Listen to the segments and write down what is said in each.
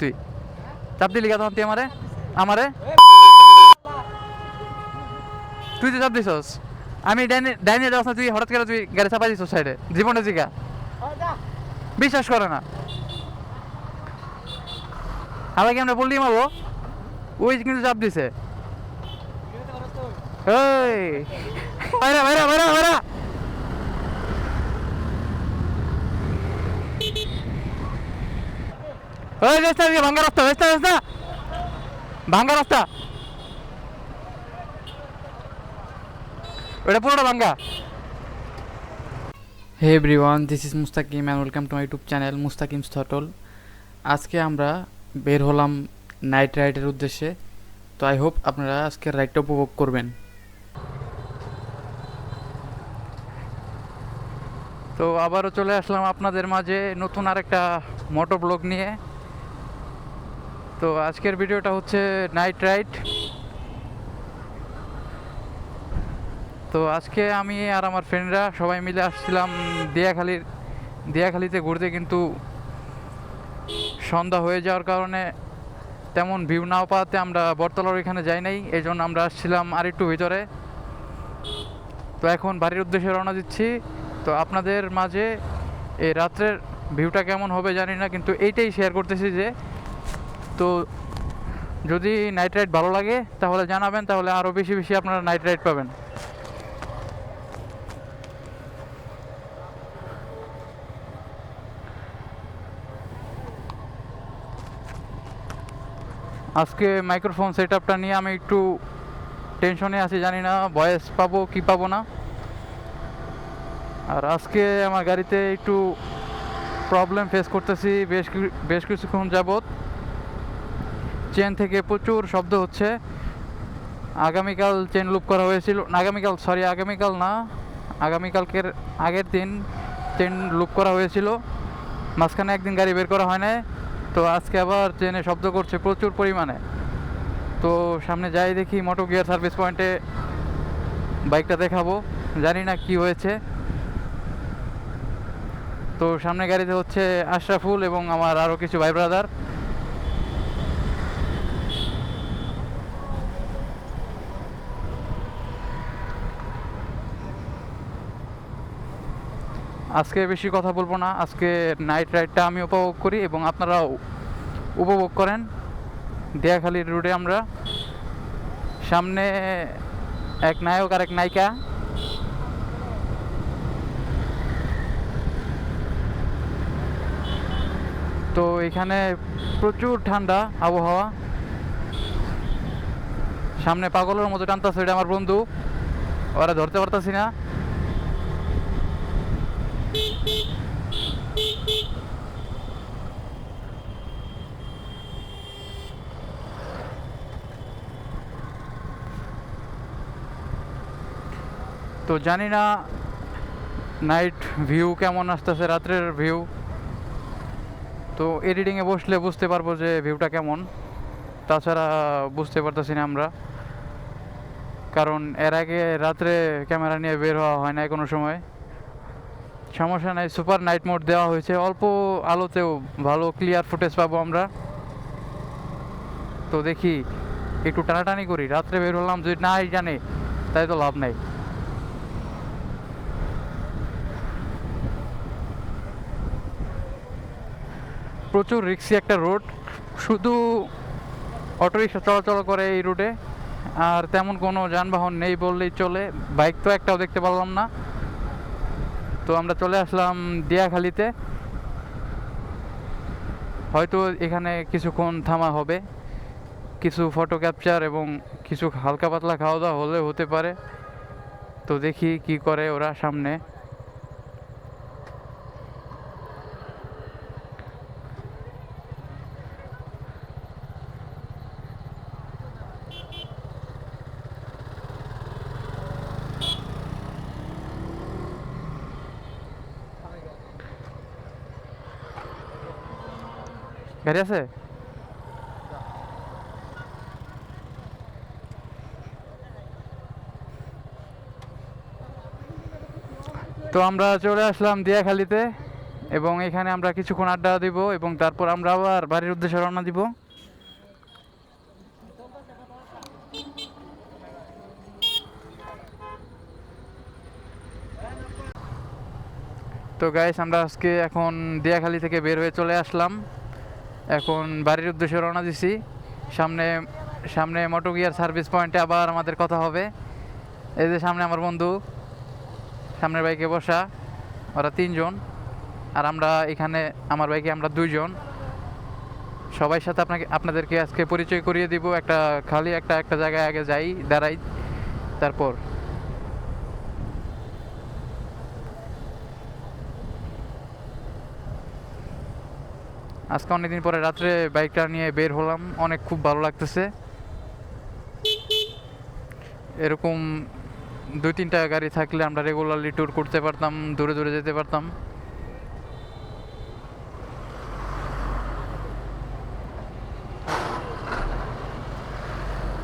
তুই চাপ দিলি আমারে? আমারে? তুই তো চাপ দিছস। আমি ডাইনে ডাইনে তুই হঠাৎ করে তুই গাড়ি দিছস সাইডে, জীবনে জিগা। বিশ্বাস করে না। আবার কি আমরা বললি মারবো? ওই কিন্তু চাপ দিছে। এই। বাইরা বাইরা বাইরা বাইরা। ওই রাস্তা ভাঙ্গা রাস্তা রাস্তা রাস্তা ভাঙ্গা রাস্তা। ওটা পুরোটা ভাঙ্গা। Hey everyone this is Mustakim and welcome to my YouTube channel Mustakim স্থটল আজকে আমরা বের হলাম নাইট রাইডের উদ্দেশ্যে। তো আই হোপ আপনারা আজকের রাইডটা উপভোগ করবেন। তো আবারও চলে আসলাম আপনাদের মাঝে নতুন আরেকটা মোটো ব্লগ নিয়ে। তো আজকের ভিডিওটা হচ্ছে নাইট রাইড। তো আজকে আমি আর আমার ফ্রেন্ডরা সবাই মিলে আসছিলাম দিয়াখালির, দিয়াখালিতে ঘুরতে কিন্তু সন্ধ্যা হয়ে যাওয়ার কারণে তেমন ভিউ নাও পাওয়াতে আমরা বটতলার ওইখানে যাই নাই এই জন্য আমরা আসছিলাম আর একটু ভিতরে। তো এখন বাড়ির উদ্দেশ্যে রওনা দিচ্ছি। তো আপনাদের মাঝে এই রাত্রের ভিউটা কেমন হবে জানি না, কিন্তু এইটাই শেয়ার করতেছি যে তো যদি নাইট রাইড ভালো লাগে, তাহলে জানাবেন, তাহলে আরও বেশি বেশি আপনারা নাইট রাইড পাবেন। আজকে মাইক্রোফোন সেট আপটা নিয়ে আমি একটু টেনশনে আছি, জানি না ভয়েস পাবো কি পাবো না। আর আজকে আমার গাড়িতে একটু প্রবলেম ফেস করতেছি, বেশ বেশ কিছুক্ষণ যাবৎ। চেন থেকে প্রচুর শব্দ হচ্ছে। আগামীকাল চেন লুপ করা হয়েছিল। আগামীকাল সরি আগামীকাল না, আগামীকালকের আগের দিন চেন লুপ করা হয়েছিল। মাঝখানে একদিন গাড়ি বের করা হয় নাই। তো আজকে আবার চেনে শব্দ করছে প্রচুর পরিমাণে। তো সামনে যাই দেখি মোটো গিয়ার সার্ভিস পয়েন্টে বাইকটা দেখাবো। জানি না কি হয়েছে। তো সামনে গাড়িতে হচ্ছে আশরাফুল এবং আমার আরও কিছু ভাই ব্রাদার। আজকে বেশি কথা বলব না। আজকে নাইট রাইডটা আমি উপভোগ করি এবং আপনারাও উপভোগ করেন। দেয়াখালির রোডে আমরা। সামনে এক নায়ক আর এক নায়িকা। তো এখানে প্রচুর ঠান্ডা আবহাওয়া। সামনে পাগলের মতো টানতেছে এটা আমার বন্ধু। ওরা ধরতে পারতাছি না। তো জানি না নাইট ভিউ কেমন আসতেছে, রাত্রের ভিউ তো এডিটিংয়ে বসলে বুঝতে পারব যে ভিউটা কেমন। তাছাড়া বুঝতে পারতেছি না আমরা। কারণ এর আগে রাত্রে ক্যামেরা নিয়ে বের হওয়া হয় না কোনো সময়। সমস্যা নাই, সুপার নাইট মোড দেওয়া হয়েছে। অল্প আলোতেও ভালো ক্লিয়ার ফুটেজ পাবো আমরা। তো দেখি, একটু টানাটানি করি। রাত্রে বের হলাম, যদি নাই জানে, তাই তো লাভ নাই। প্রচুর রিক্সি একটা রোড শুধু অটোরিক্সা চলাচল করে এই রুটে আর তেমন কোনো যানবাহন নেই বললেই চলে। বাইক তো একটাও দেখতে পারলাম না। তো আমরা চলে আসলাম দিয়াখালিতে। হয়তো এখানে কিছুক্ষণ থামা হবে। কিছু ফটো ক্যাপচার এবং কিছু হালকা পাতলা খাওয়া দাওয়া হলে হতে পারে। তো দেখি কি করে ওরা সামনে। গাড়ি আছে? তো আমরা চলে আসলাম দিয়াখালিতে এবং এখানে আমরা কিছুক্ষণ আড্ডা দিব এবং তারপর আমরা আবার বাড়ির উদ্দেশ্যে রওনা দিব। তো গাইস আমরা আজকে এখন দিয়াখালি থেকে বের হয়ে চলে আসলাম। এখন বাড়ির উদ্দেশ্যে রওনা দিছি। সামনে সামনে মোটো গিয়ার সার্ভিস পয়েন্টে আবার আমাদের কথা হবে। এই যে সামনে আমার বন্ধু, সামনের বাইকে বসা, ওরা তিনজন, আর আমরা এখানে, আমার বাইকে আমরা দুইজন। সবাই সাথে আপনাকে, আপনাদেরকে আজকে পরিচয় করিয়ে দিব, একটা খালি একটা একটা জায়গায় আগে যাই, দাঁড়াই, তারপর। আজকে অনেকদিন পরে রাত্রে বাইকটা নিয়ে বের হলাম, অনেক খুব ভালো লাগতেছে। এরকম দুই তিনটা গাড়ি থাকলে আমরা রেগুলারলি ট্যুর করতে পারতাম, দূরে দূরে যেতে পারতাম।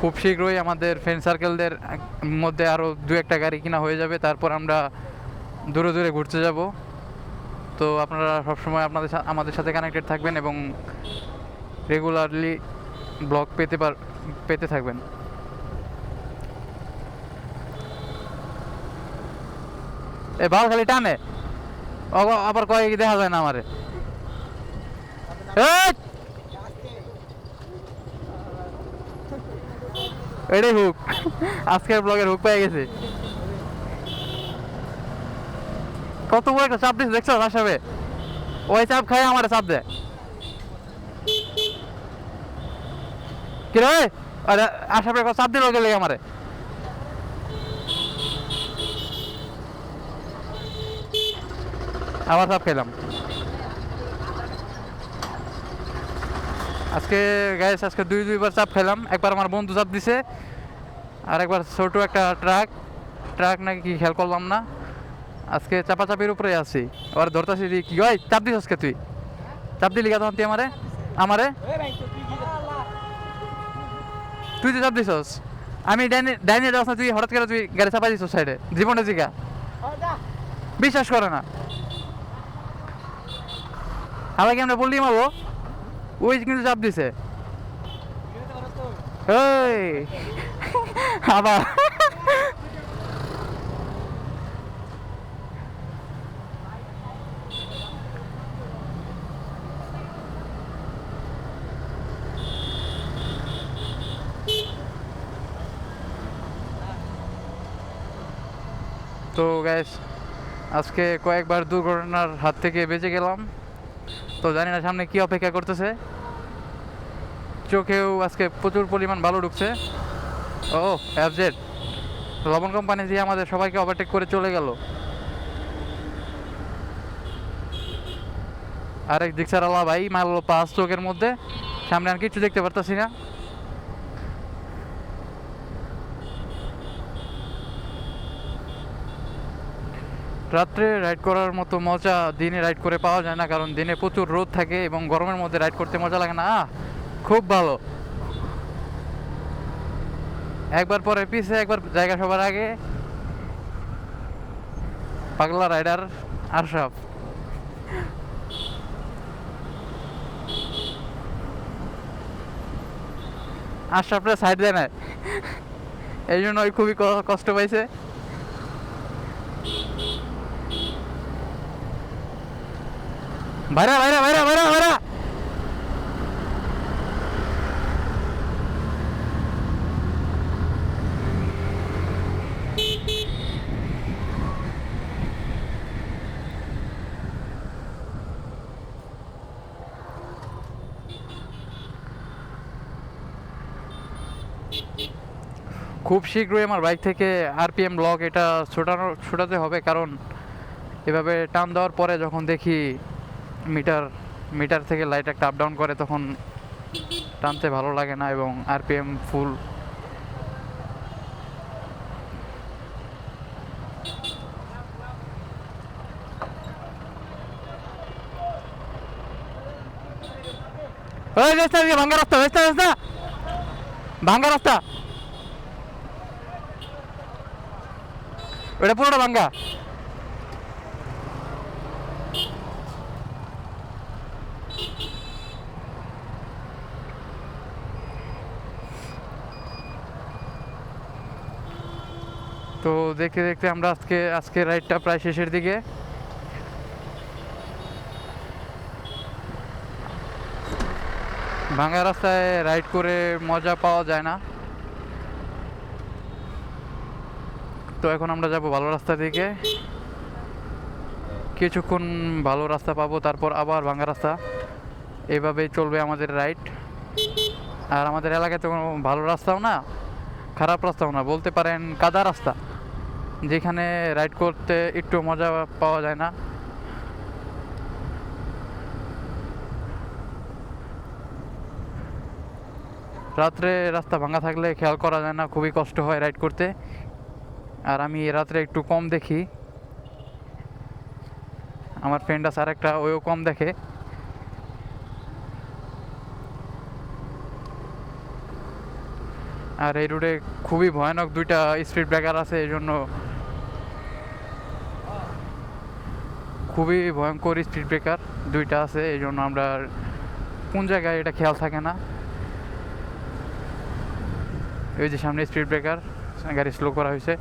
খুব শীঘ্রই আমাদের ফ্রেন্ড সার্কেলদের মধ্যে আরও দু একটা গাড়ি কিনা হয়ে যাবে, তারপর আমরা দূরে দূরে ঘুরতে যাব। তো আপনারা সবসময় আপনাদের আমাদের সাথে কানেক্টেড থাকবেন এবং রেগুলারলি ব্লগ পেতে পার পেতে থাকবেন। এ বাল খালি টানে। আবার কয়েক দেখা যায় না আমারে! এটাই হুক আজকের ব্লগের হুক পেয়ে গেছে। কত বড় একটা চাপ দিচ্ছে দেখছ? আসাবে ওই চাপ খাই আমার চাপ দেয়। কি রে? আরে আসাবে চাপ দিল গেলে আমারে। আবার চাপ খেলাম আজকে গাইস আজকে দুই, দুইবার চাপ খেলাম একবার আমার বন্ধু চাপ দিছে আর একবার ছোট একটা ট্রাক। ট্রাক নাকি খেয়াল করলাম না। আজকে চাপাচাপির উপরে আছি। ওর ধরতাছি কি হয় চাপ দিস আজকে তুই। চাপ দিলি কে তখন তুই আমারে? আমারে? তুই তো চাপ দিছস, আমি ডাইনে ডাইনে যাস তুই হঠাৎ করে তুই গাড়ি চাপা দিছস সাইডে, জীবনে জিগা। বিশ্বাস করে না। আমাকে আমরা বললি মারবো? ওই কিন্তু চাপ দিছে। আবার তো গ্যাস আজকে কয়েকবার দুর্ঘটনার হাত থেকে বেঁচে গেলাম। তো জানি না সামনে কি অপেক্ষা করতেছে। চোখেও আজকে প্রচুর পরিমাণ ভালো ঢুকছে। ও অ্যাবজেট লবণ কোম্পানি দিয়ে আমাদের সবাইকে ওভারটেক করে চলে গেল। আরেক দিকসার আল্লাহ ভাই মারলো পাঁচ চোখের মধ্যে। সামনে আর কিছু দেখতে পারতাছি না। রাত্রে রাইড করার মতো মজা দিনে রাইড করে পাওয়া যায় না, কারণ দিনে প্রচুর রোদ থাকে এবং গরমের মধ্যে রাইড করতে মজা লাগে না। খুব ভালো। একবার পরে পিছে, একবার জায়গা সবার আগে। পাগলা রাইডার আরশাফ আশরাফটা সাইড দেয় না। এই জন্য ওই খুবই কষ্ট পাইছে। বাইরা বাইরা বাইরা বাইরা বাইরা খুব শীঘ্রই আমার বাইক থেকে আরপিএম লক এটা ছোটানো ছোটাতে হবে, কারণ এভাবে টান দেওয়ার পরে যখন দেখি মিটার মিটার থেকে লাইট একটা আপ ডাউন করে তখন টানতে ভালো লাগে না এবং আরপিএম ফুল ভাঙ্গা রাস্তা রাস্তা রাস্তা। ভাঙ্গা রাস্তা। ওটা পুরোটা ভাঙ্গা। তো দেখতে দেখতে আমরা আজকে আজকে রাইডটা প্রায় শেষের দিকে। ভাঙা রাস্তায় রাইড করে মজা পাওয়া যায় না। তো এখন আমরা যাব ভালো রাস্তা দিকে। কিছুক্ষণ ভালো রাস্তা পাবো, তারপর আবার ভাঙা রাস্তা। এভাবেই চলবে আমাদের রাইড। আর আমাদের এলাকায় তো ভালো রাস্তাও না, খারাপ রাস্তাও না, বলতে পারেন কাদা রাস্তা। যেখানে রাইড করতে একটু মজা পাওয়া যায় না। রাত্রে রাস্তা ভাঙা থাকলে খেয়াল করা যায় না, খুবই কষ্ট হয় রাইড করতে। আর আমি রাত্রে একটু কম দেখি। আমার ফ্রেন্ড আছে আর একটা ওও কম দেখে। আর এই রুটে খুবই ভয়ানক দুইটা স্পিড ব্রেকার আছে, এই জন্য খুবই ভয়ঙ্কর স্পিড ব্রেকার দুইটা আছে, এই জন্য আমরা কোন জায়গায় এটা খেয়াল থাকে না। এই যে সামনে স্পিড ব্রেকার গাড়ি স্লো করা হয়েছে।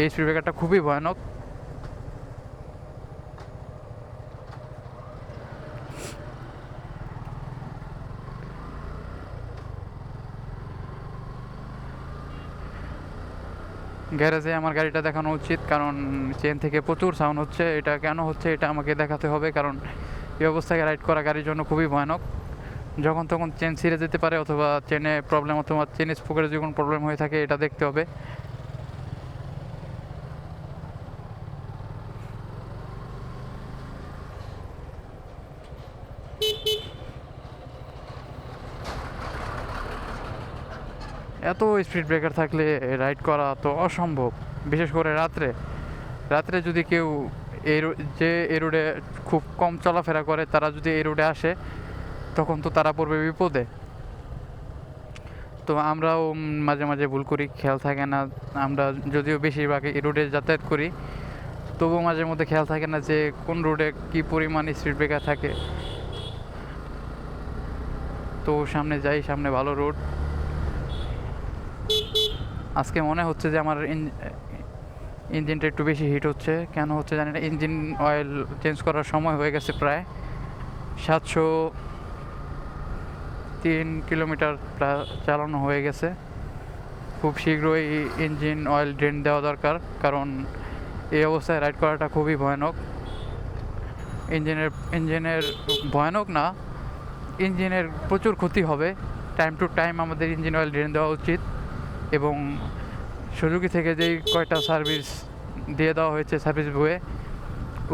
এই স্পিড ব্রেকারটা খুবই ভয়ানক। গ্যারেজে আমার গাড়িটা দেখানো উচিত, কারণ চেন থেকে প্রচুর সাউন্ড হচ্ছে। এটা কেন হচ্ছে এটা আমাকে দেখাতে হবে, কারণ এই অবস্থায় রাইড করা গাড়ির জন্য খুবই ভয়ানক। যখন তখন চেন ছিঁড়ে যেতে পারে, অথবা চেনে প্রবলেম অথবা চেন স্পোকের যখন প্রবলেম হয়ে থাকে, এটা দেখতে হবে। এত স্পিড ব্রেকার থাকলে রাইড করা তো অসম্ভব। বিশেষ করে রাত্রে। রাত্রে যদি কেউ এই যে এই রোডে খুব কম চলাফেরা করে, তারা যদি এই রোডে আসে, তখন তো তারা পড়বে বিপদে। তো আমরাও মাঝে মাঝে ভুল করি, খেয়াল থাকে না। আমরা যদিও বেশিরভাগ এই রোডে যাতায়াত করি, তবুও মাঝে মধ্যে খেয়াল থাকে না যে কোন রোডে কি পরিমাণ স্পিড ব্রেকার থাকে। তো সামনে যাই, সামনে ভালো রোড আজকে মনে হচ্ছে যে আমার ইঞ্জিনটা একটু বেশি হিট হচ্ছে। কেন হচ্ছে জানি না, ইঞ্জিন অয়েল চেঞ্জ করার সময় হয়ে গেছে প্রায় সাতশো তিন কিলোমিটার চালানো হয়ে গেছে। খুব শীঘ্রই ইঞ্জিন অয়েল ড্রেন দেওয়া দরকার, কারণ এই অবস্থায় রাইড করাটা খুবই ভয়ানক। ইঞ্জিনের ইঞ্জিনের ভয়ানক না, ইঞ্জিনের প্রচুর ক্ষতি হবে। টাইম টু টাইম আমাদের ইঞ্জিন অয়েল ড্রেন দেওয়া উচিত। এবং সুজুকি থেকে যেই কয়টা সার্ভিস দিয়ে দেওয়া হয়েছে সার্ভিস বইয়ে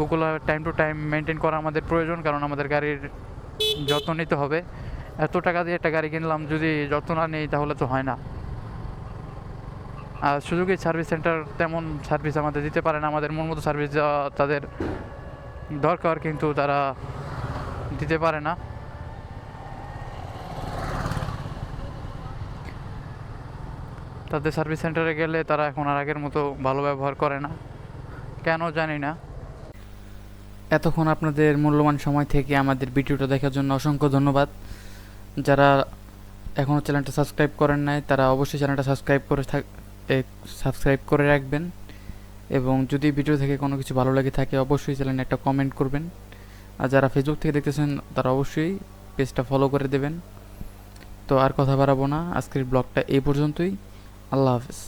ওগুলো টাইম টু টাইম মেনটেন করা আমাদের প্রয়োজন, কারণ আমাদের গাড়ির যত্ন নিতে হবে। এত টাকা দিয়ে একটা গাড়ি কিনলাম, যদি যত্ন না নেই তাহলে তো হয় না। আর সুজুকি সার্ভিস সেন্টার তেমন সার্ভিস আমাদের দিতে পারে না, আমাদের মন মতো সার্ভিস দেওয়া তাদের দরকার, কিন্তু তারা দিতে পারে না। তাদের সার্ভিস সেন্টারে গেলে তারা এখন আর আগের মতো ভালো ব্যবহার করে না। কেন জানি না। এতক্ষণ আপনাদের মূল্যবান সময় থেকে আমাদের ভিডিওটা দেখার জন্য অসংখ্য ধন্যবাদ। যারা এখনও চ্যানেলটা সাবস্ক্রাইব করেন নাই, তারা অবশ্যই চ্যানেলটা সাবস্ক্রাইব করে থাক সাবস্ক্রাইব করে রাখবেন। এবং যদি ভিডিও থেকে কোনো কিছু ভালো লাগে থাকে, অবশ্যই চ্যানেলে একটা কমেন্ট করবেন। আর যারা ফেসবুক থেকে দেখতেছেন, তারা অবশ্যই পেজটা ফলো করে দেবেন। তো আর কথা বাড়াবো না। আজকের ব্লগটা এই পর্যন্তই। আল্লাহ হাফেজ